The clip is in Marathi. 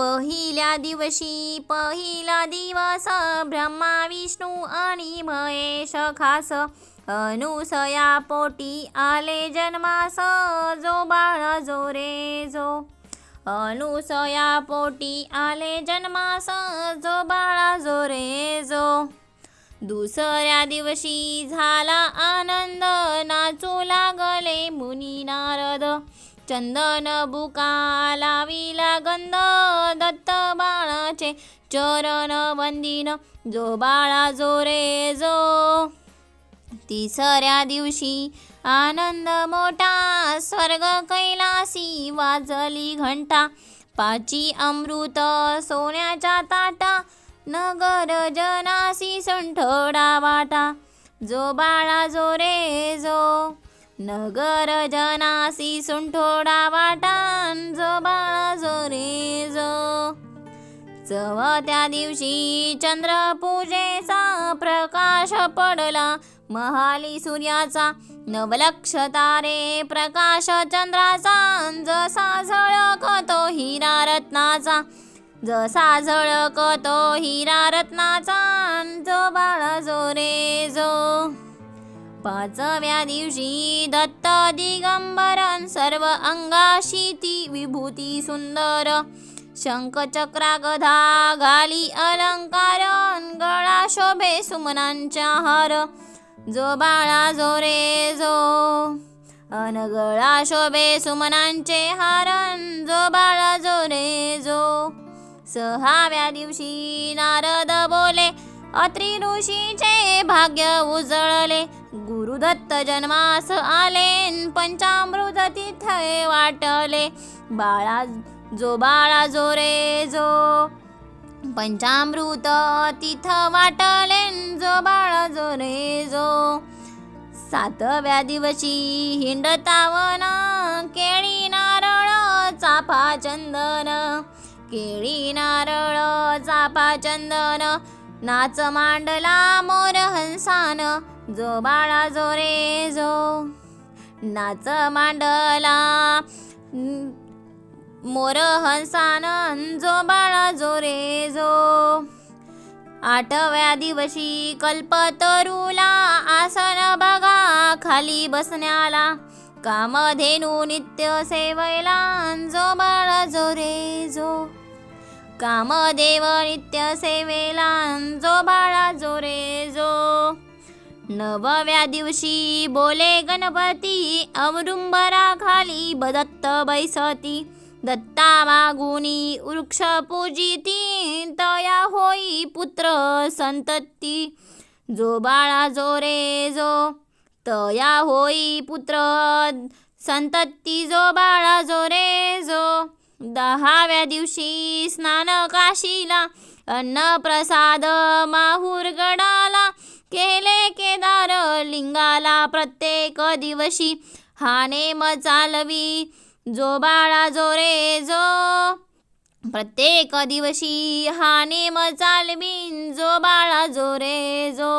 पहिल्या दिवशी पहिला दिवस ब्रह्मा विष्णू आणि महेश खास अनुसया पोटी आले जन्मास. जो बाळ जो रे जो अनुसया पोटी आले जन्मास. जो बाळा जो रे जो दुसऱ्या दिवशी झाला आनंद. नाचू लागले मुनी नारद. चंदन बुका लाविला गंध दत्त बाळाचे चरण वंदिन जो बाळा जो रे जो. तिसऱ्या दिवशी आनंद मोठा स्वर्ग कैलासी वाजली घंटा. पाची अमृत सोन्याच्या ताटा नगर जनासी संठोडा वाटा. जो बाळा जो रे जो. नगर जनासी सुंठोडा वाटान जो बाळ जो रे जो. चवथ्या दिवशी चंद्र पूजेचा प्रकाश पडला. महाली सूर्याचा नवलक्ष तारे प्रकाश चंद्राचा जसा झळकतो हिरा रत्नाचा. जसा झळकतो हिरा रत्नाचा जो बाळा जो रे जो. पाचव्या दिवशी दत्त दिगंबरन सर्व अंगाशी ती विभूती सुंदर. शंखचक्रागधा घाली अलंकार गळा शोभे सुमनांच्या हार. जो बाळा जो रे जो अनगळा शोभे सुमनांचे हारण. जो बाळा जो रे जो सहाव्या दिवशी नारद बोल अत्री ऋषीचे भाग्य उजळले. गुरुदत्त जन्मास आले पंचामृत तिथे वाटले. बाळा जो बाळा जो रे जो. पंचामृत तिथं वाटले जो बाळा जो रे जो. सातव्या दिवशी हिंडतावना केळी नारळ चाफा चंदन केळी नारळ चाफा चंदन नाच मांडला मोर हंसान जो बाळा जो रे जो. नाच मांडला मोर हंसान जो बाळा जो रे जो. आठव्या दिवशी कल्पतरूला आसन बघा खाली बसण्याला. कामधेनू नित्य सेवैला जो बाळा जो रे कामदेव नित्य सेवेला जो बाळा जो रे जो. नवव्या दिवशी बोले गणपती अवडुंबरा खाली बदत्त बैसती. दत्ता मागुनी वृक्ष पूजिती तया होई पुत्र संतती. जो बाळा जो रे जो तया होई पुत्र संतती. जो बाळा जो रे जो दहाव्या दिवशी स्नान काशीला अन्न प्रसाद माहूर गडाला केले केदार लिंगाला प्रत्येक दिवशी हा नेम चालवी जो बाळा जो रे जो. प्रत्येक दिवशी हा नेम चालवीन जो बाळा जो रे जो.